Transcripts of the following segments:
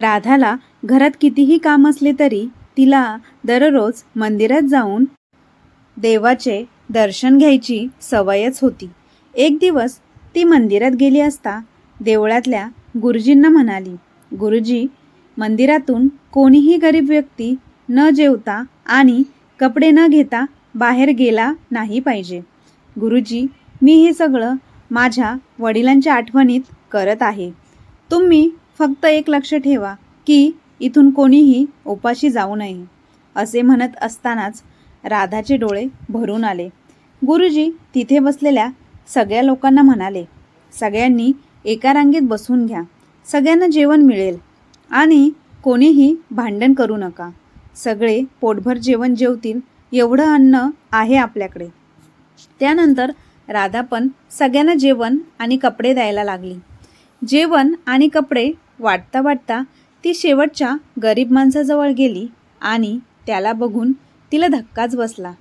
राधाला घरात कितीही काम असले तरी तिला दररोज मंदिरात जाऊन देवाचे दर्शन घ्यायची सवयच होती. एक दिवस ती मंदिरात गेली असता देवळातल्या गुरुजींना म्हणाली गुरुजी मंदिरातून कोणीही गरीब व्यक्ती न जेवता आणि कपडे न घेता बाहेर गेला नाही पाहिजे. गुरुजी मी हे सगळं माझ्या वडिलांच्या आठवणीत करत आहे. तुम्ही फक्त एक लक्ष ठेवा की इथून कोणीही उपाशी जाऊ नये असे म्हणत असतानाच राधाचे डोळे भरून आले. गुरुजी तिथे बसलेल्या सगळ्या लोकांना म्हणाले सगळ्यांनी एका रांगेत बसून घ्या. सगळ्यांना जेवण मिळेल. आणि कोणीही भांडण करू नका. सगळे पोटभर जेवण जेवतील. एवढं अन्न आहे आपल्याकडे. त्यानंतर राधा पण सगळ्यांना जेवण आणि कपडे द्यायला लागली. जेवण आणि कपडे वाटता वाटता ती शेवटच्या गरीब माणसाजवळ गेली आणि त्याला बघून तिला धक्काच बसला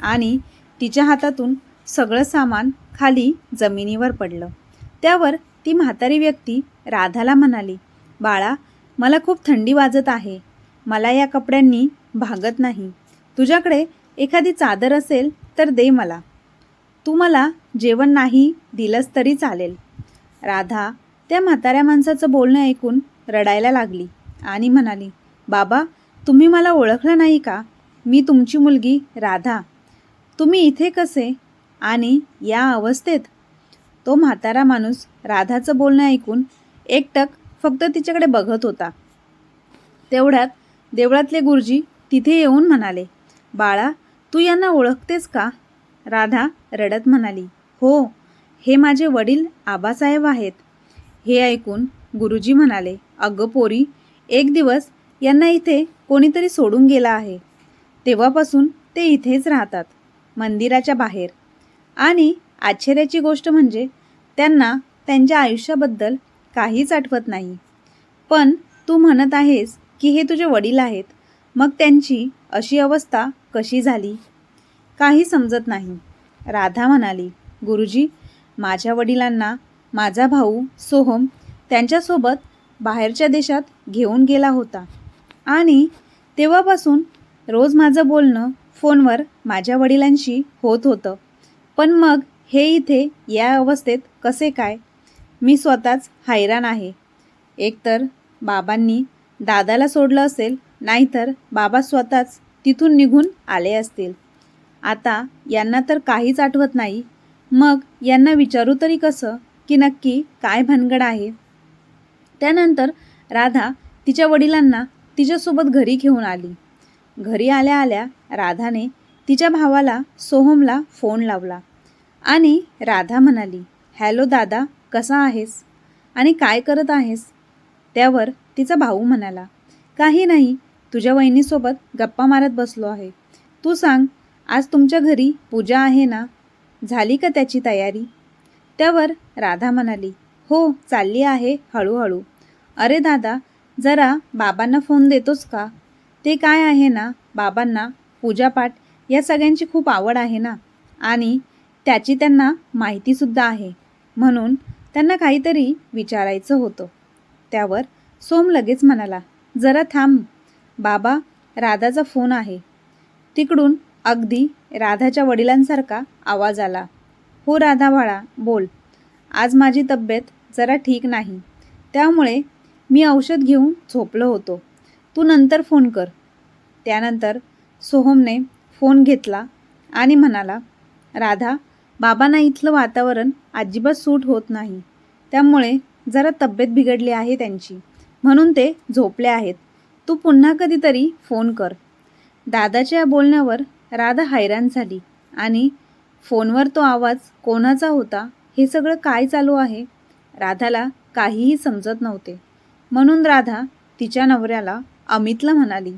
आणि तिच्या हातातून सगळं सामान खाली जमिनीवर पडलं. त्यावर ती म्हातारी व्यक्ती राधाला म्हणाली बाळा मला खूप थंडी वाजत आहे. मला या कपड्यांनी भागत नाही. तुझ्याकडे एखादी चादर असेल तर दे मला. तू मला जेवण नाही दिलंस तरी चालेल. राधा त्या म्हाताऱ्या माणसाचं बोलणं ऐकून रडायला लागली आणि म्हणाली बाबा तुम्ही मला ओळखलं नाही का? मी तुमची मुलगी राधा. तुम्ही इथे कसे? आणि या अवस्थेत? तो म्हातारा माणूस राधाचं बोलणं ऐकून एकटक फक्त तिच्याकडे बघत होता. तेवढ्यात देवळातले गुरुजी तिथे येऊन म्हणाले बाळा तू यांना ओळखतेस का? राधा रडत म्हणाली हो हे माझे वडील आबासाहेब आहेत. हे ऐकून गुरुजी म्हणाले अगं पोरी एक दिवस यांना इथे कोणीतरी सोडून गेला आहे. तेव्हापासून ते इथेच राहतात मंदिराच्या बाहेर. आणि आश्चर्याची गोष्ट म्हणजे त्यांना त्यांच्या आयुष्याबद्दल काहीच आठवत नाही. पण तू म्हणत आहेस की हे तुझे वडील आहेत. मग त्यांची अशी अवस्था कशी झाली? काही समजत नाही. राधा म्हणाली गुरुजी माझ्या वडिलांना माझा भाऊ सोहम त्यांच्यासोबत बाहेरच्या देशात घेऊन गेला होता. आणि तेव्हापासून रोज माझं बोलणं फोनवर माझ्या वडिलांशी होत होतं. पण मग हे इथे या अवस्थेत कसे काय? मी स्वतःच हैराण आहे. एकतर बाबांनी दादाला सोडलं असेल नाहीतर बाबा स्वतःच तिथून निघून आले असतील. आता यांना तर काहीच आठवत नाही. मग यांना विचारू तरी कसं? की नक्की काय भानगड आहे? त्यानंतर राधा तिच्या वडिलांना तिच्यासोबत घरी घेऊन आली. घरी आल्या आल्या राधाने तिच्या भावाला सोहमला फोन लावला आणि राधा म्हणाली हॅलो दादा कसा आहेस? आणि काय करत आहेस? त्यावर तिचा भाऊ म्हणाला काही नाही तुझ्या वहिनीसोबत गप्पा मारत बसलो आहे. तू सांग आज तुमच्या घरी पूजा आहे ना? झाली का त्याची तयारी? त्यावर राधा म्हणाली हो चालली आहे हळूहळू. अरे दादा जरा बाबांना फोन देतोस का? ते काय आहे ना बाबांना पूजापाठ या सगळ्यांची खूप आवड आहे ना? आणि त्याची त्यांना माहितीसुद्धा आहे. म्हणून त्यांना काहीतरी विचारायचं होतं. त्यावर सोम लगेच म्हणाला जरा थांब बाबा राधाचा फोन आहे. तिकडून अगदी राधाच्या वडिलांसारखा आवाज आला. हो राधा बाळा बोल. आज माझी तब्येत जरा ठीक नाही. त्यामुळे मी औषध घेऊन झोपलो होतो. तू नंतर फोन कर. त्यानंतर सोहमने फोन घेतला आणि म्हणाला राधा बाबांना इथलं वातावरण अजिबात सूट होत नाही. त्यामुळे जरा तब्येत बिघडली आहे त्यांची. म्हणून ते झोपले आहेत. तू पुन्हा कधीतरी फोन कर. दादाच्या बोलण्यावर राधा हैराण झाली आणि फोनवर तो आवाज कोणाचा होता? हे सगळं काय चालू आहे? राधाला काहीही समजत नव्हते. म्हणून राधा तिच्या नवऱ्याला अमितला म्हणाली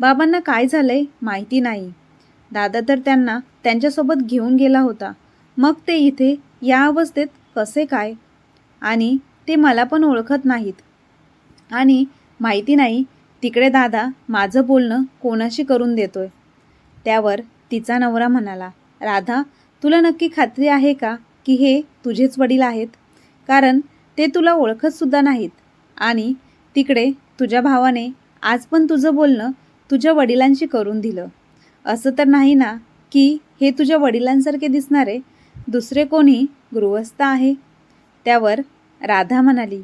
बाबांना काय झालंय माहिती नाही. दादा तर त्यांना त्यांच्यासोबत घेऊन गेला होता. मग ते इथे या अवस्थेत कसे काय? आणि ते मला पण ओळखत नाहीत. आणि माहिती नाही तिकडे दादा माझं बोलणं कोणाशी करून देतोय? त्यावर तिचा नवरा म्हणाला राधा तुला नक्की खात्री आहे का की हे तुझेच वडील आहेत? कारण ते तुला ओळखतसुद्धा नाहीत. आणि तिकडे तुझ्या भावाने आज पण तुझं बोलणं तुझ्या वडिलांशी करून दिलं. असं तर नाही ना की हे तुझ्या वडिलांसारखे दिसणारे दुसरे कोणी गृहस्थ आहे? त्यावर राधा म्हणाली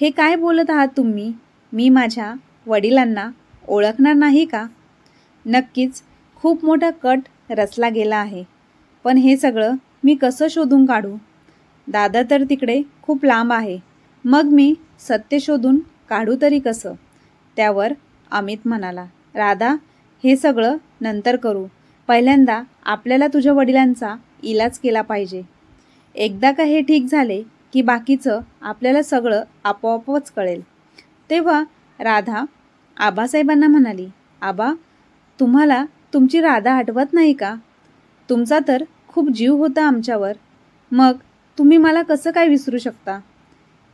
हे काय बोलत आहात तुम्ही? मी माझ्या वडिलांना ओळखणार नाही का? नक्कीच खूप मोठा कट रचला गेला आहे. पण हे सगळं मी कसं शोधून काढू? दादा तर तिकडे खूप लांब आहे. मग मी सत्य शोधून काढू तरी कसं? त्यावर अमित म्हणाला राधा हे सगळं नंतर करू. पहिल्यांदा आपल्याला तुझ्या वडिलांचा इलाज केला पाहिजे. एकदा का हे ठीक झाले की बाकीचं आपल्याला सगळं आपोआपच कळेल. तेव्हा राधा आबासाहेबांना म्हणाली आबा तुम्हाला तुमची राधा आठवत नाही का? तुमचा तर खूप जीव होता आमच्यावर. मग तुम्ही मला कसं काय विसरू शकता?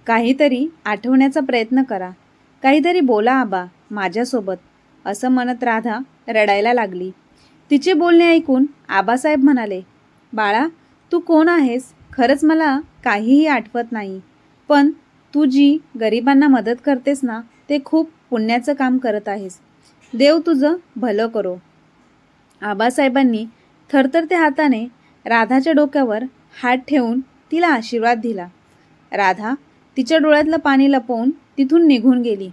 काहीतरी आठवण्याचा प्रयत्न करा. काहीतरी बोला आबा माझ्यासोबत असं म्हणत राधा रडायला लागली. तिचे बोलणे ऐकून आबासाहेब म्हणाले बाळा तू कोण आहेस? खरंच मला काहीही आठवत नाही. पण तू जी गरिबांना मदत करतेस ना ते खूप पुण्याचं काम करत आहेस. देव तुझं भलं करो. आबासाहेबांनी थरथरत्या हाताने राधाच्या डोक्यावर हात ठेवून तिला आशीर्वाद दिला. राधा तिच्या डोळ्यातलं पाणी लपवून तिथून निघून गेली.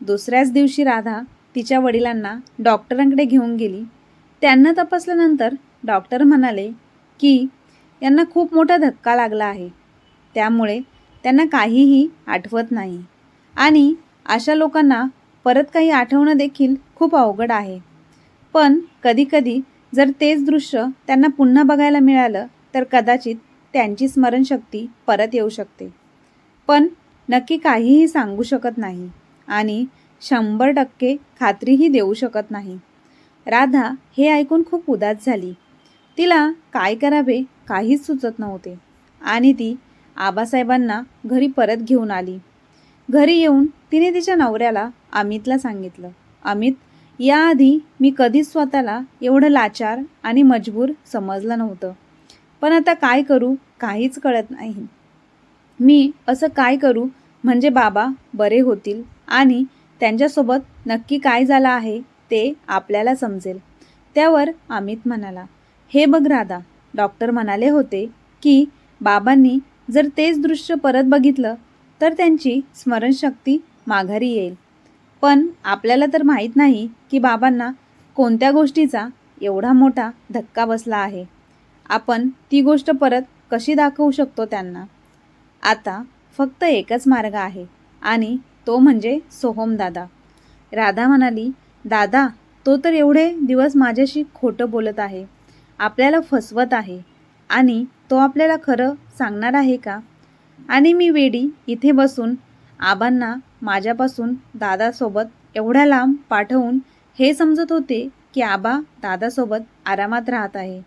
दुसऱ्याच दिवशी राधा तिच्या वडिलांना डॉक्टरांकडे घेऊन गेली. त्यांना तपासल्यानंतर डॉक्टर म्हणाले की यांना खूप मोठा धक्का लागला आहे. त्यामुळे त्यांना काहीही आठवत नाही. आणि अशा लोकांना परत काही आठवणं देखील खूप अवघड आहे. पण कधीकधी जर तेच दृश्य त्यांना पुन्हा बघायला मिळालं तर कदाचित त्यांची स्मरणशक्ती परत येऊ शकते. पण नक्की काहीही सांगू शकत नाही आणि शंभर टक्के खात्रीही देऊ शकत नाही. राधा हे ऐकून खूप उदास झाली. तिला काय करावे काहीच सुचत नव्हते आणि ती आबासाहेबांना घरी परत घेऊन आली. घरी येऊन तिने तिच्या नवऱ्याला अमितला सांगितलं. अमित याआधी मी कधीच स्वतःला एवढं लाचार आणि मजबूर समजलं नव्हतं. पण आता काय करू काहीच कळत नाही. मी असं काय करू म्हणजे बाबा बरे होतील आणि त्यांच्यासोबत नक्की काय झालं आहे ते आपल्याला समजेल. त्यावर अमित म्हणाला हे बघ राधा डॉक्टर म्हणाले होते की बाबांनी जर तेच दृश्य परत बघितलं तर त्यांची स्मरणशक्ती माघारी येईल. पण आपल्याला तर माहीत नाही की बाबांना कोणत्या गोष्टीचा एवढा मोठा धक्का बसला आहे. आपण ती गोष्ट परत कशी दाखवू शकतो त्यांना? आता फक्त एकच मार्ग आहे आणि तो म्हणजे सोहम दादा. राधा म्हणाली दादा तो तर एवढे दिवस माझ्याशी खोटं बोलत आहे. आपल्याला फसवत आहे. आणि तो आपल्याला खरं सांगणार आहे का? आणि मी वेडी इथे बसून आबांना माझ्यापासून दादासोबत एवढ्या लांब पाठवून हे समजत होते की आबा दादासोबत आरामात राहत आहे.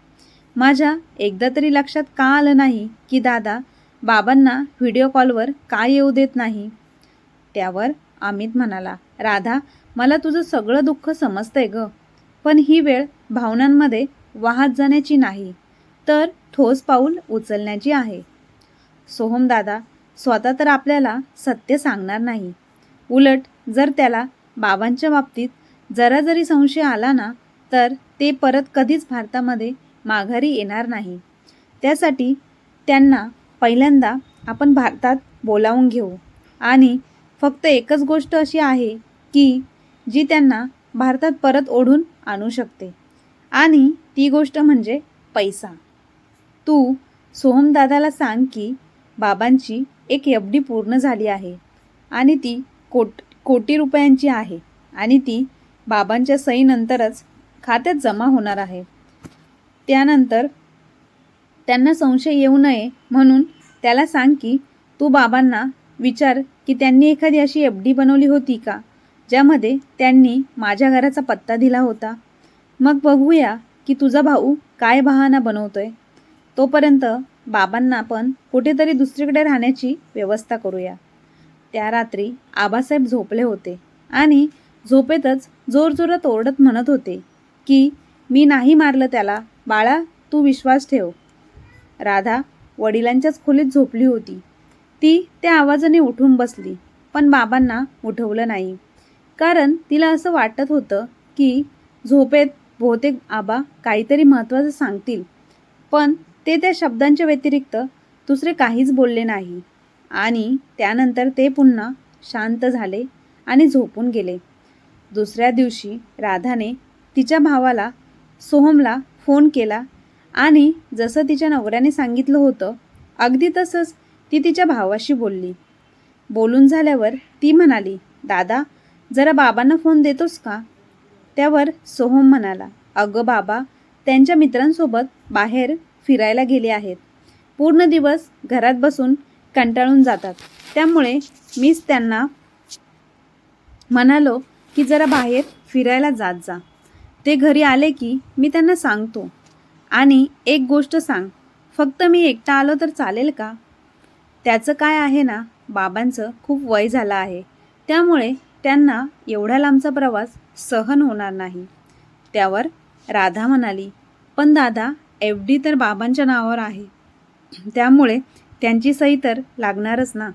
माझ्या एकदा तरी लक्षात का आलं नाही की दादा बाबांना व्हिडिओ कॉलवर का येऊ देत नाही? त्यावर अमित म्हणाला राधा मला तुझं सगळं दुःख समजतंय ग. पण ही वेळ भावनांमध्ये वाहत जाण्याची नाही तर ठोस पाऊल उचलण्याची आहे. सोहम दादा स्वतः तर आपल्याला सत्य सांगणार नाही. उलट जर त्याला बाबांच्या बाबतीत जरा जरी संशय आला ना तर ते परत कधीच भारतामध्ये माघारी येणार नाही. त्यासाठी त्यांना पहिल्यांदा आपण भारतात बोलावून घेऊ. आणि फक्त एकच गोष्ट अशी आहे की जी त्यांना भारतात परत ओढून आणू शकते. आणि ती गोष्ट म्हणजे पैसा. तू सोहमदादाला सांग की बाबांची एक एफ डी पूर्ण झाली आहे. आणि ती कोट कोटी रुपयांची आहे आणि ती बाबांच्या सहीनंतरच खात्यात जमा होणार आहे. त्यानंतर त्यांना संशय येऊ नये म्हणून त्याला सांग की तू बाबांना विचार की त्यांनी एखादी अशी एफ डी बनवली होती का ज्यामध्ये त्यांनी माझ्या घराचा पत्ता दिला होता? मग बघूया की तुझा भाऊ काय बहाणा बनवतोय. तोपर्यंत बाबांना आपण कुठेतरी दुसरीकडे राहण्याची व्यवस्था करूया. त्या रात्री आबासाहेब झोपले होते आणि झोपेतच जोरजोरात ओरडत म्हणत होते की मी नाही मारलं त्याला. बाळा तू विश्वास ठेव. राधा वडिलांच्याच खोलीत झोपली होती. ती त्या आवाजाने उठून बसली पण बाबांना उठवलं नाही. कारण तिला असं वाटत होतं की झोपेत बहुतेक आबा काहीतरी महत्त्वाचं सांगतील पण ते त्या शब्दांच्या व्यतिरिक्त दुसरे काहीच बोलले नाही. आणि त्यानंतर ते पुन्हा शांत झाले आणि झोपून गेले. दुसऱ्या दिवशी राधाने तिच्या भावाला सोहमला फोन केला आणि जसं तिच्या नवऱ्याने सांगितलं होतं अगदी तसंच ती तिच्या भावाशी बोलली. बोलून झाल्यावर ती म्हणाली दादा जरा बाबांना फोन देतोस का? त्यावर सोहम म्हणाला अगं बाबा त्यांच्या मित्रांसोबत बाहेर फिरायला गेले आहेत. पूर्ण दिवस घरात बसून कंटाळून जातात. त्यामुळे मीच त्यांना म्हणालो की जरा बाहेर फिरायला जात जा. ते घरी आले की मी त्यांना सांगतो. आणि एक गोष्ट सांग फक्त मी एकटा आलो तर चालेल का? त्याचं काय आहे ना बाबांचं खूप वय झालं आहे. त्यामुळे त्यांना एवढा लांबचा प्रवास सहन होणार नाही. त्यावर राधा म्हणाली पण दादा एफ डी तर बाबांच्या नावावर आहे. त्यामुळे त्यांची सही तर लागणारच ना.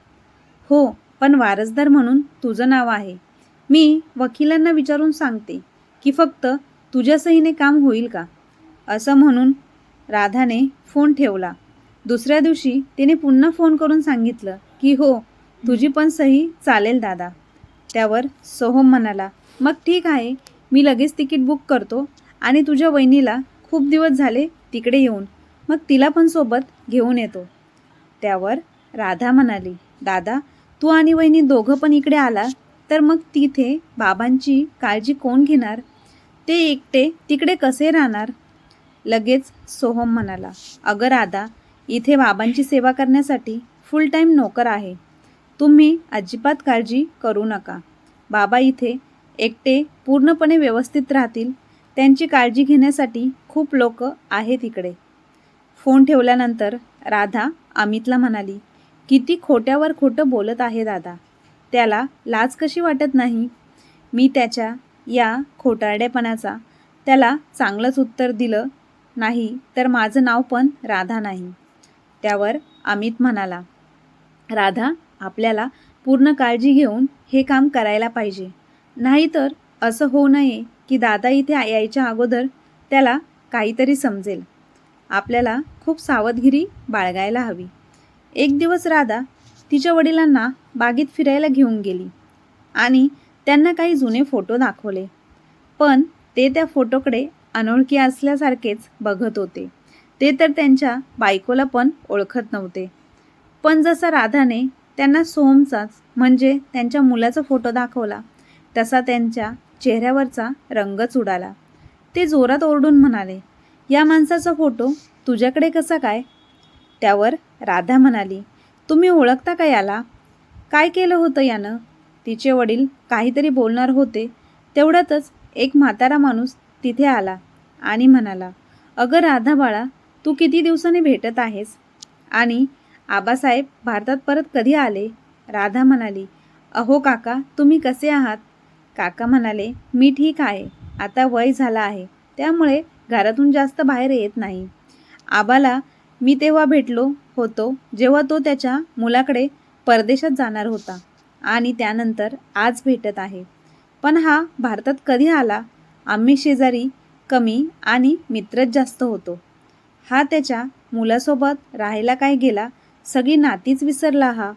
हो पण वारसदार म्हणून तुझं नाव आहे. मी वकिलांना विचारून सांगते की फक्त तुझ्या सहीने काम होईल का? असं म्हणून राधाने फोन ठेवला. दुसऱ्या दिवशी तिने पुन्हा फोन करून सांगितलं की हो तुझी पण सही चालेल दादा. त्यावर सोहम म्हणाला मग ठीक आहे मी लगेच तिकीट बुक करतो आणि तुझ्या वहिनीला खूप दिवस झाले तिकडे येऊन. मग तिला पण सोबत घेऊन येतो. त्यावर राधा म्हणाली दादा तू आणि वहिनी दोघं पण इकडे आला तर मग तिथे बाबांची काळजी कोण घेणार? ते एकटे तिकडे कसे राहणार? लगेच सोहम म्हणाला अगं राधा इथे बाबांची सेवा करण्यासाठी फुल टाईम नोकर आहे. तुम्ही अजिबात काळजी करू नका. बाबा इथे एकटे पूर्णपणे व्यवस्थित राहतील. त्यांची काळजी घेण्यासाठी खूप लोक आहेत इकडे. फोन ठेवल्यानंतर राधा अमितला म्हणाली किती खोट्यावर खोटं बोलत आहे दादा. त्याला लाज कशी वाटत नाही? मी त्याच्या या खोटारडेपणाचा त्याला चांगलंच उत्तर दिलं नाही तर माझं नाव पण राधा नाही. त्यावर अमित म्हणाला राधा आपल्याला पूर्ण काळजी घेऊन हे काम करायला पाहिजे. नाहीतर असं होऊ नये की दादा इथे यायच्या अगोदर त्याला काहीतरी समजेल. आपल्याला खूप सावधगिरी बाळगायला हवी. एक दिवस राधा तिच्या वडिलांना बागेत फिरायला घेऊन गेली आणि त्यांना काही जुने फोटो दाखवले. पण ते त्या फोटोकडे अनोळखी असल्यासारखेच बघत होते. ते तर त्यांच्या बायकोला पण ओळखत नव्हते. पण जसा राधाने त्यांना सोमचाच म्हणजे त्यांच्या मुलाचा फोटो दाखवला तसा त्यांच्या चेहऱ्यावरचा रंगच उडाला. ते जोरात ओरडून म्हणाले या माणसाचा फोटो तुझ्याकडे कसा काय? त्यावर राधा म्हणाली तुम्ही ओळखता का याला? काय केलं होतं यानं? तिचे वडील काहीतरी बोलणार होते. तेवढ्यातच एक म्हातारा माणूस तिथे आला आणि म्हणाला अगं राधा बाळा तू किती दिवसांनी भेटत आहेस? आणि आबासाहेब भारतात परत कधी आले? राधा म्हणाली अहो काका तुम्ही कसे आहात? काका म्हणाले मी ठीक आहे. आता वय झाला आहे. त्यामुळे घरातून जास्त बाहेर येत नाही. आबाला मी तेव्हा भेटलो होतो जेव्हा तो त्याच्या मुलाकडे परदेशात जाणार होता आणि त्यानंतर आज भेटत आहे. पण हा भारतात कधी आला? आम्ही शेजारी कमी आणि मित्रच जास्त होतो. हा त्याच्या मुलासोबत राहायला काय गेला? सगळी नातीच विसरला हा.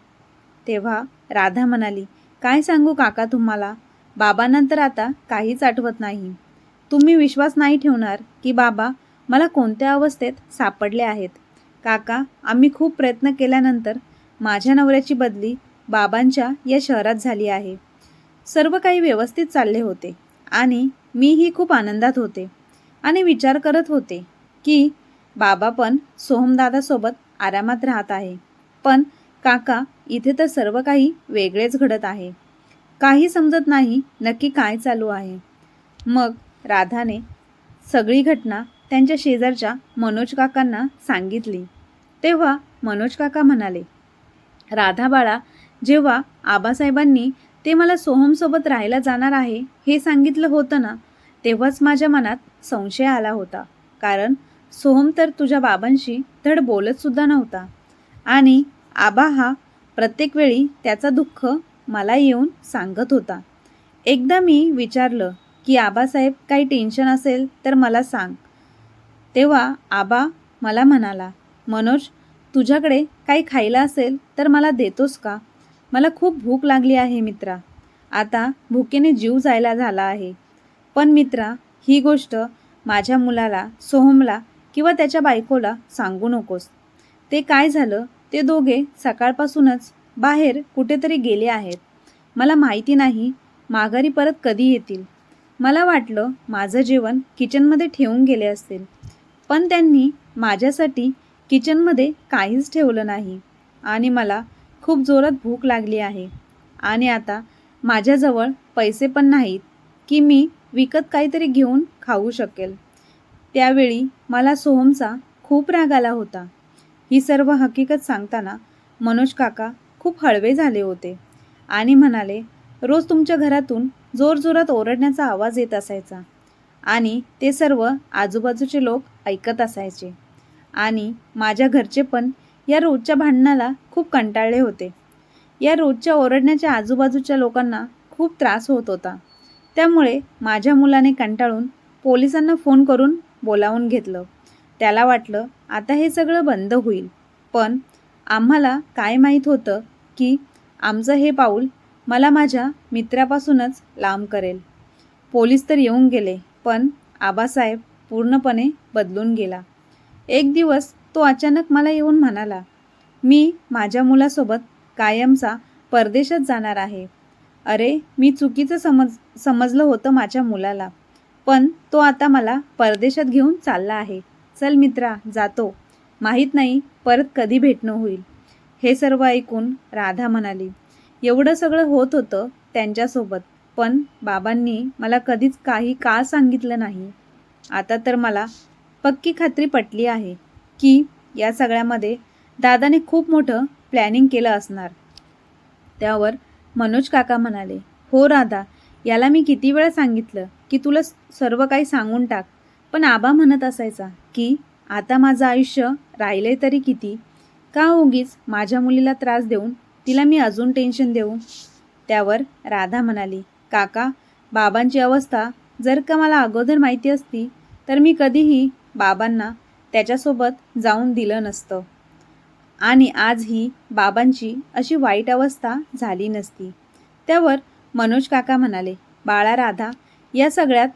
तेव्हा राधा म्हणाली काय सांगू काका तुम्हाला? बाबानंतर आता काहीच आठवत नाही. तुम्ही विश्वास नाही ठेवणार की बाबा मला कोणत्या अवस्थेत सापडले आहेत? काका आम्ही खूप प्रयत्न केल्यानंतर माझ्या नवऱ्याची बदली बाबांच्या या शहरात झाली आहे. सर्व काही व्यवस्थित चालले होते आणि मीही खूप आनंदात होते आणि विचार करत होते की बाबा पण सोहमदादासोबत आरामात राहत आहे. पण काका इथे तर सर्व काही वेगळेच घडत आहे. काही समजत नाही नक्की काय चालू आहे. मग राधाने सगळी घटना त्यांच्या शेजारच्या मनोज काकांना सांगितली. तेव्हा मनोज काका म्हणाले राधा बाळा जेव्हा आबासाहेबांनी ते मला सोहमसोबत राहायला जाणार आहे हे सांगितलं होतं ना तेव्हाच माझ्या मनात संशय आला होता. कारण सोहम तर तुझ्या बाबांशी धड बोलतसुद्धा नव्हता. आणि आबा हा प्रत्येक वेळी त्याचा दुःख मला येऊन सांगत होता. एकदा मी विचारलं की आबासाहेब काही टेन्शन असेल तर मला सांग. तेव्हा आबा मला म्हणाला मनोज तुझ्याकडे काही खायला असेल तर मला देतोस का? मला खूप भूक लागली आहे मित्रा. आता भुकेने जीव जायला झाला आहे. पण मित्रा ही गोष्ट माझ्या मुलाला सोहमला किंवा त्याच्या बायकोला सांगू नकोस. ते काय झालं? ते दोघे सकाळपासूनच बाहेर कुठेतरी गेले आहेत. मला माहिती नाही माघारी परत कधी येतील. मला वाटलं माझं जेवण किचनमध्ये ठेवून गेले असतील पण त्यांनी माझ्यासाठी किचनमध्ये काहीच ठेवलं नाही आणि मला खूप जोरात भूक लागली आहे. आणि आता माझ्याजवळ पैसे पण नाहीत की मी विकत काहीतरी घेऊन खाऊ शकेल. त्यावेळी मला सोहमचा खूप राग आला होता. ही सर्व हकीकत सांगताना मनोज काका खूप हळवे झाले होते आणि म्हणाले रोज तुमच्या घरातून जोरजोरात ओरडण्याचा आवाज येत असायचा. आणि ते सर्व आजूबाजूचे लोक ऐकत असायचे. आणि माझ्या घरचे पण या रोजच्या भांडणाला खूप कंटाळले होते. या रोजच्या ओरडण्याच्या आजूबाजूच्या लोकांना खूप त्रास होत होता. त्यामुळे माझ्या मुलाने कंटाळून पोलिसांना फोन करून बोलावून घेतलं. त्याला वाटलं आता हे सगळं बंद होईल. पण आम्हाला काय माहीत होतं की आमचं हे पाऊल मला माझ्या मित्रापासूनच लांब करेल. पोलीस तर येऊन गेले पण आबासाहेब पूर्णपणे बदलून गेला. एक दिवस तो अचानक मला येऊन म्हणाला मी माझ्या मुलासोबत कायमचा परदेशात जाणार आहे. अरे मी चुकीचं समज समजलं होतं माझ्या मुलाला पण तो आता मला परदेशात घेऊन चालला आहे. चल मित्रा जातो. माहीत नाही परत कधी भेटणं होईल. हे सर्व ऐकून राधा म्हणाली एवढं सगळं होत होतं त्यांच्यासोबत पण बाबांनी मला कधीच काही का सांगितलं नाही. आता तर मला पक्की खात्री पटली आहे की या सगळ्यामध्ये दादाने खूप मोठं प्लॅनिंग केलं असणार. त्यावर मनोज काका म्हणाले हो राधा याला मी किती वेळा सांगितलं की तुला सर्व काही सांगून टाक पण आबा म्हणत असायचा की आता माझं आयुष्य राहिले तरी किती? का उगीच माझ्या मुलीला त्रास देऊन तिला मी अजून टेन्शन देऊ. त्यावर राधा म्हणाली काका बाबांची अवस्था जर का मला अगोदर माहिती असती तर मी कधीही बाबांना त्याच्यासोबत जाऊन दिलं नसतं. आणि आज ही बाबांची अशी वाईट अवस्था झाली नसती. त्यावर मनोज काका म्हणाले बाळा राधा या सगळ्यात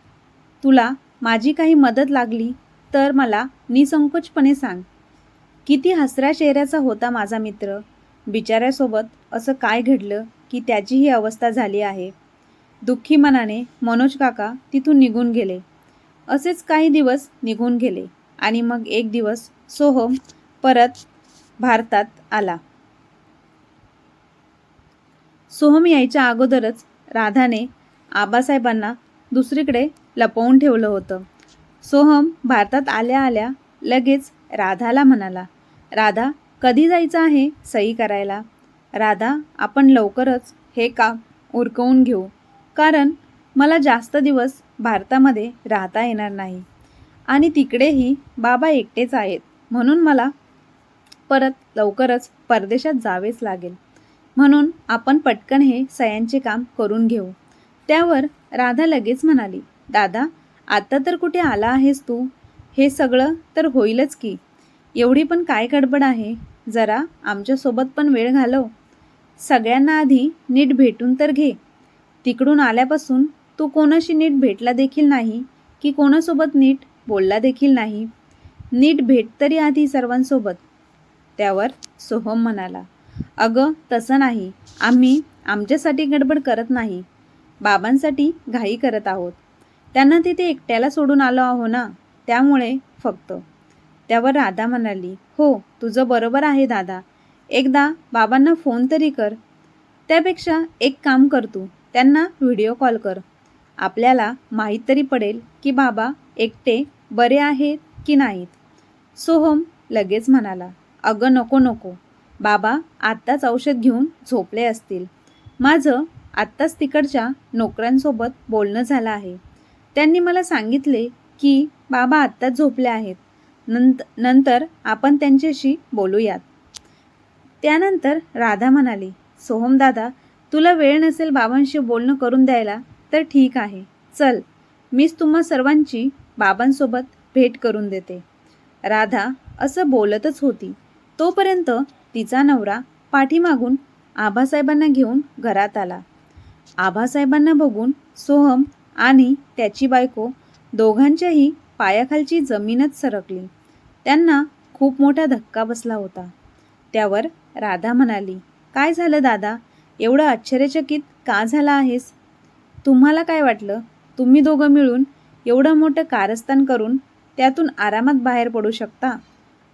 तुला माझी काही मदत लागली तर मला निसंकोचपणे सांग. किती हसऱ्या चेहऱ्याचा होता माझा मित्र. बिचाऱ्यासोबत असं काय घडलं की त्याची ही अवस्था झाली आहे? दुःखी मनाने मनोज काका तिथून निघून गेले. असेच काही दिवस निघून गेले आणि मग एक दिवस सोहम परत भारतात आला. सोहम यायच्या अगोदरच राधाने आबासाहेबांना दुसरीकडे लपवून ठेवलं होतं. सोहम भारतात आल्या आल्या लगेच राधाला म्हणाला राधा कधी जायचं आहे सही करायला? राधा आपण लवकरच हे काम उरकवून घेऊ? कारण मला जास्त दिवस भारतामध्ये राहता येणार नाही. आणि तिकडेही बाबा एकटेच आहेत. म्हणून मला परत लवकरच परदेशात जावेच लागेल. म्हणून आपण पटकन हे सयांचे काम करून घेऊ. त्यावर राधा लगेच म्हणाली दादा आता तर कुठे आला आहेस तू? हे सगळं तर होईलच की. एवढी पण काय गडबड आहे? जरा आमच्यासोबत पण वेळ घालव. सगळ्यांना आधी नीट भेटून तर घे. तिकडून आल्यापासून तू कोणाशी नीट भेटला देखील नाही की कोणासोबत नीट बोलला देखील नाही? नीट भेट तरी आधी सर्वांसोबत. त्यावर सोहम म्हणाला. अगं तसं नाही. आम्ही आमच्यासाठी गडबड करत नाही. बाबांसाठी घाई करत आहोत. त्यांना तिथे एकट्याला सोडून आलो आहो ना? त्यामुळे फक्त त्यावर राधा म्हणाली हो तुझं बरोबर आहे दादा. एकदा बाबांना फोन तरी कर. त्यापेक्षा एक काम कर तू त्यांना व्हिडिओ कॉल कर. आपल्याला माहीत तरी पडेल की बाबा एकटे बरे आहेत की नाहीत. सोहम लगेच म्हणाला अगं नको नको. बाबा आत्ताच औषध घेऊन झोपले असतील. माझं आत्ताच तिकडच्या नोकऱ्यांसोबत बोलणं झालं आहे. त्यांनी मला सांगितले की बाबा आत्ताच झोपले आहेत. नंत नंतर आपण त्यांच्याशी बोलूयात. त्यानंतर राधा म्हणाली सोहम दादा तुला वेळ नसेल बाबांशी बोलणं करून द्यायला तर ठीक आहे. चल मीच तुम्हा सर्वांची बाबांसोबत भेट करून देते. राधा असं बोलतच होती. तोपर्यंत तिचा नवरा पाठीमागून आबासाहेबांना घेऊन घरात आला. आबासाहेबांना बघून सोहम आणि त्याची बायको दोघांच्याही पायाखालची जमीनच सरकली. त्यांना खूप मोठा धक्का बसला होता. त्यावर राधा म्हणाली काय झालं दादा? एवढं आश्चर्यचकित का झाला आहेस? तुम्हाला काय वाटलं? तुम्ही दोघं मिळून एवढं मोठं कारस्थान करून त्यातून आरामात बाहेर पडू शकता?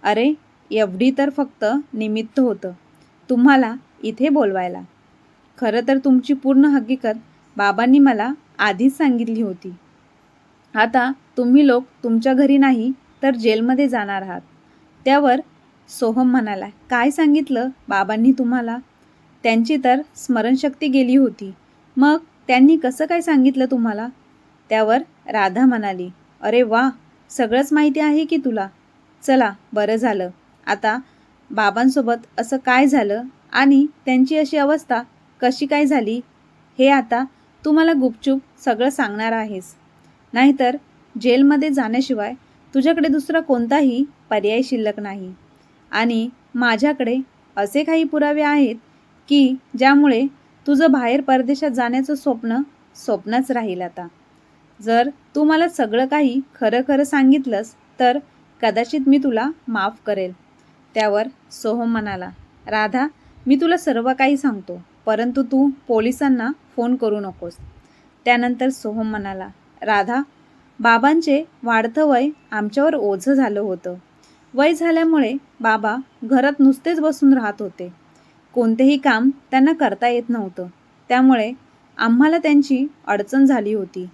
अरे एवढी तर फक्त निमित्त होतं. तुम्हाला इथे बोलवायला. खरं तर तुमची पूर्ण हकीकत बाबांनी मला आधीच सांगितली होती. आता तुम्ही लोक तुमच्या घरी नाही तर जेलमध्ये जाणार आहात. त्यावर सोहम म्हणाला काय सांगितलं बाबांनी तुम्हाला? त्यांची तर स्मरणशक्ती गेली होती. मग त्यांनी कसं काय सांगितलं तुम्हाला? त्यावर राधा म्हणाली अरे वा सगळंच माहिती आहे की तुला. चला बरं झालं. आता बाबांसोबत असं काय झालं? आणि त्यांची अशी अवस्था कशी काय झाली? हे आता तू मला गुपचूप सगळं सांगणार आहेस. नाहीतर जेलमध्ये जाण्याशिवाय तुझ्याकडे दुसरा कोणताही पर्याय शिल्लक नाही. आणि माझ्याकडे असे काही पुरावे आहेत की ज्यामुळे तुझं बाहेर परदेशात जाण्याचं स्वप्न स्वप्नच राहील आता. जर तू मला सगळं काही खरं खरं सांगितलंस तर कदाचित मी तुला माफ करेल. त्यावर सोहम म्हणाला राधा मी तुला सर्व काही सांगतो परंतु तू पोलिसांना फोन करू नकोस. त्यानंतर सोहम म्हणाला राधा बाबांचे वाढतं वय आमच्यावर ओझं झालं होतं. वय झाल्यामुळे बाबा घरात नुसतेच बसून राहत होते. कोणतेही काम त्यांना करता येत नव्हतं. त्यामुळे आम्हाला त्यांची अडचण झाली होती.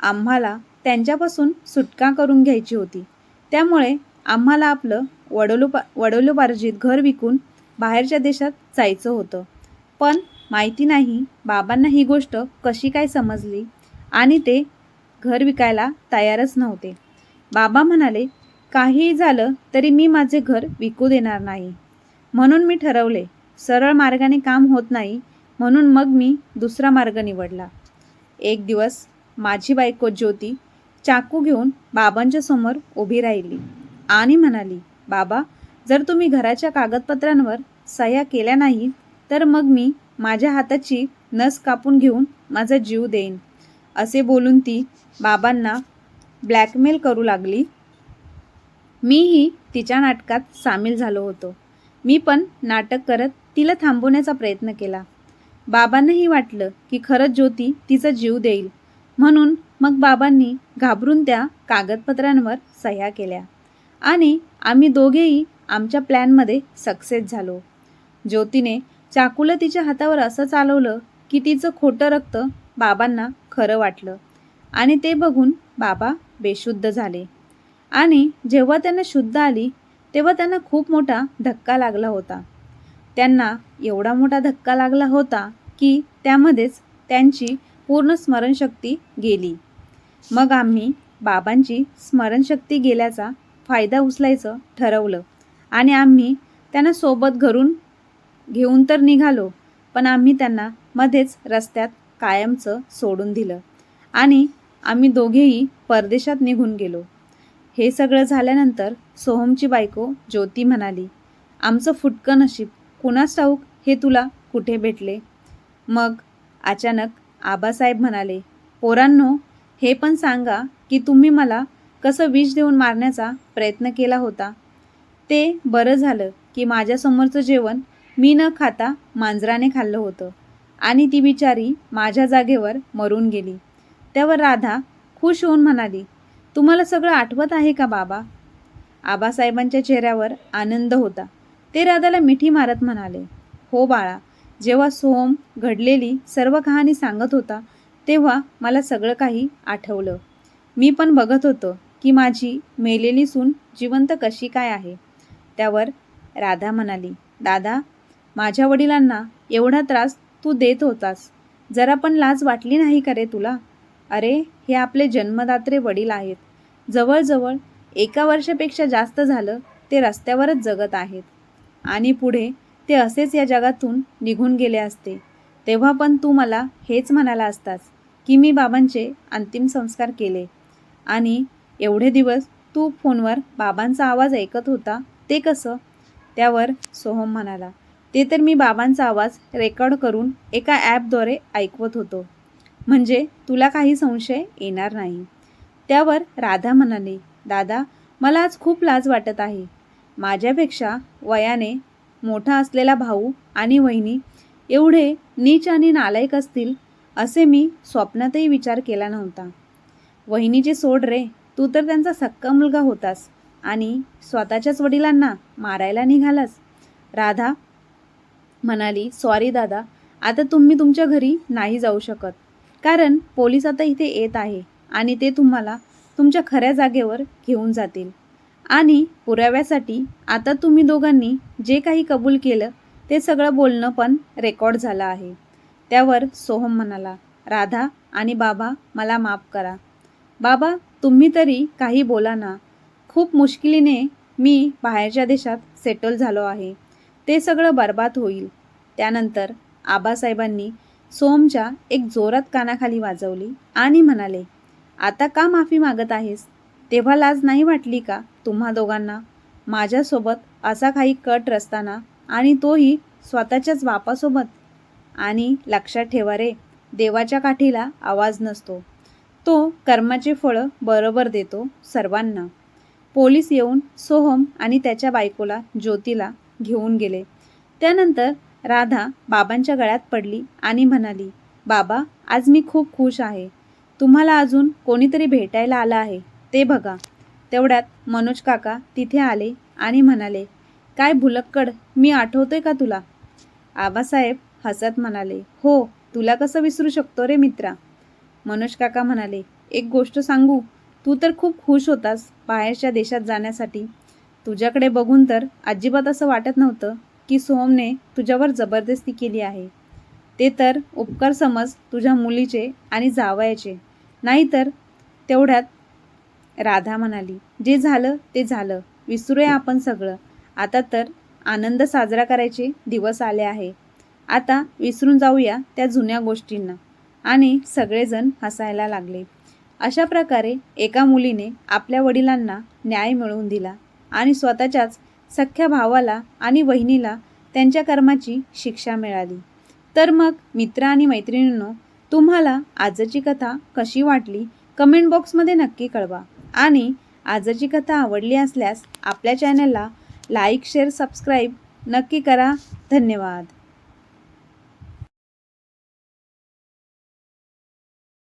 आम्हाला त्यांच्यापासून सुटका करून घ्यायची होती. त्यामुळे आम्हाला आपलं वडलोपा वडोलोपार्जित घर विकून बाहेरच्या देशात जायचं होतं. पण माहिती नाही बाबांना ही गोष्ट कशी काय समजली आणि ते घर विकायला तयारच नव्हते. बाबा म्हणाले काहीही झालं तरी मी माझे घर विकू देणार नाही. म्हणून मी ठरवले सरळ मार्गाने काम होत नाही म्हणून मग मी दुसरा मार्ग निवडला. एक दिवस माझी बायको ज्योती चाकू घेऊन बाबांच्या समोर उभी राहिली आणि म्हणाली बाबा जर तुम्ही घराच्या कागदपत्रांवर सह्या केल्या नाही तर मग मी माझ्या हाताची नस कापून घेऊन माझा जीव देईन. असे बोलून ती बाबांना ब्लॅकमेल करू लागली. मीही तिच्या नाटकात सामील झालो होतो. मी पण नाटक करत तिला थांबवण्याचा प्रयत्न केला. बाबांनाही वाटलं की खरंच ज्योती तिचा जीव देईल. म्हणून मग बाबांनी घाबरून त्या कागदपत्रांवर सह्या केल्या. आणि आम्ही दोघेही आमच्या प्लॅनमध्ये सक्सेस झालो. ज्योतीने चाकूला तिच्या हातावर असं चालवलं की तिचं खोटं रक्त बाबांना खरं वाटलं. आणि ते बघून बाबा बेशुद्ध झाले. आणि जेव्हा त्यांना शुद्ध आली तेव्हा त्यांना खूप मोठा धक्का लागला होता. त्यांना एवढा मोठा धक्का लागला होता की त्यामध्येच त्यांची पूर्ण स्मरणशक्ती गेली. मग आम्ही बाबांची स्मरणशक्ती गेल्याचा फायदा उचलायचं ठरवलं. आणि आम्ही त्यांना सोबत घरून घेऊन तर निघालो पण आम्ही त्यांना मध्येच रस्त्यात कायमचं सोडून दिलं. आणि आम्ही दोघेही परदेशात निघून गेलो. हे सगळं झाल्यानंतर सोहमची बायको ज्योती म्हणाली आमचं फुटकं नशीब कुणास ठाऊक हे तुला कुठे भेटले? मग अचानक आबासाहेब म्हणाले पोरांनो हे पण सांगा की तुम्ही मला कसं विष देऊन मारण्याचा प्रयत्न केला होता? ते बरं झालं की माझ्यासमोरचं जेवण मी न खाता मांजराने खाल्लं होतं. आणि ती बिचारी माझ्या जागेवर मरून गेली. त्यावर राधा खुश होऊन म्हणाली तुम्हाला सगळं आठवत आहे का बाबा? आबासाहेबांच्या चेहऱ्यावर आनंद होता. ते राधाला मिठी मारत म्हणाले हो बाळा जेव्हा सोहम घडलेली सर्व कहाणी सांगत होता तेव्हा मला सगळं काही आठवलं. मी पण बघत होतो की माझी मेलेली सून जिवंत कशी काय आहे. त्यावर राधा म्हणाली दादा माझ्या वडिलांना एवढा त्रास तू देत होतास. जरा पण लाज वाटली नाही का रे तुला? अरे हे आपले जन्मदात्रे वडील आहेत. जवळजवळ एका वर्षापेक्षा जास्त झालं ते रस्त्यावरच जगत आहेत. आणि पुढे ते असेच या जगातून निघून गेले असते. तेव्हा पण तू मला हेच म्हणाला असतास की मी बाबांचे अंतिम संस्कार केले. आणि एवढे दिवस तू फोनवर बाबांचा आवाज ऐकत होता ते कसं? त्यावर सोहम म्हणाला ते तर मी बाबांचा आवाज रेकॉर्ड करून एका ॲपद्वारे ऐकवत होतो. म्हणजे तुला काही संशय येणार नाही. त्यावर राधा म्हणाली दादा मला आज खूप लाज वाटत आहे. माझ्यापेक्षा वयाने मोठा असलेला भाऊ आणि वहिनी एवढे नीच आणि नालायक असतील असे मी स्वप्नातही विचार केला नव्हता. वहिनीचे सोड रे तू तर त्यांचा सक्का मुलगा होतास आणि स्वतःच्याच वडिलांना मारायला निघालास. राधा म्हणाली सॉरी दादा आता तुम्ही तुमच्या घरी नाही जाऊ शकत. कारण पोलीस आता इथे येत आहे आणि ते तुम्हाला तुमच्या खऱ्या जागेवर घेऊन जातील. आणि पुराव्यासाठी आता तुम्ही दोघांनी जे काही कबूल केलं ते सगळं बोलणं पण रेकॉर्ड झालं आहे. त्यावर सोहम म्हणाला राधा आणि बाबा मला माफ करा. बाबा तुम्ही तरी काही बोला ना. खूप मुश्किलीने मी बाहेरच्या देशात सेटल झालो आहे. ते सगळं बर्बाद होईल. त्यानंतर आबासाहेबांनी सोमच्या एक जोरात कानाखाली वाजवली आणि म्हणाले आता का माफी मागत आहेस? तेव्हा लाज नाही वाटली का तुम्हा दोघांना? माझ्यासोबत असा काही कट रस्ताना आणि तोही स्वतःच्याच बापासोबत? आणि लक्षात ठेवा रे देवाच्या काठीला आवाज नसतो. तो कर्माचे फळं बरोबर देतो सर्वांना. पोलीस येऊन सोहम आणि त्याच्या बायकोला ज्योतीला घेऊन गेले. त्यानंतर राधा बाबांच्या गळ्यात पडली आणि म्हणाली बाबा आज मी खूप खुश आहे. तुम्हाला अजून कोणीतरी भेटायला आलं आहे ते बघा. तेवढ्यात मनोज काका तिथे आले आणि म्हणाले काय भुलक्कड मी आठवतोय का तुला? आबासाहेब हसत म्हणाले हो तुला कसं विसरू शकतो रे मित्रा? मनोज काका म्हणाले एक गोष्ट सांगू तू तर खूप खुश होतास बाहेरच्या देशात जाण्यासाठी. तुझ्याकडे बघून तर अजिबात असं वाटत नव्हतं की सोहमने तुझ्यावर जबरदस्ती केली आहे. ते तर उपकार समज तुझ्या मुलीचे आणि जावयाचे. नाहीतर तेवढ्यात राधा म्हणाली जे झालं ते झालं. विसरूया आपण सगळं. आता तर आनंद साजरा करायचे दिवस आले आहे. आता विसरून जाऊया त्या जुन्या गोष्टींना. आणि सगळेजण हसायला लागले. अशा प्रकारे एका मुलीने आपल्या वडिलांना न्याय मिळवून दिला. आणि स्वतःच्याच सख्ख्या भावाला आणि वहिनीला त्यांच्या कर्माची शिक्षा मिळाली. तर मग मित्र आणि मैत्रिणींनो तुम्हाला आजची कथा कशी वाटली? कमेंट बॉक्समध्ये नक्की कळवा. आणि आजची कथा आवडली असल्यास आपल्या चॅनलला लाईक शेअर सबस्क्राईब नक्की करा. धन्यवाद.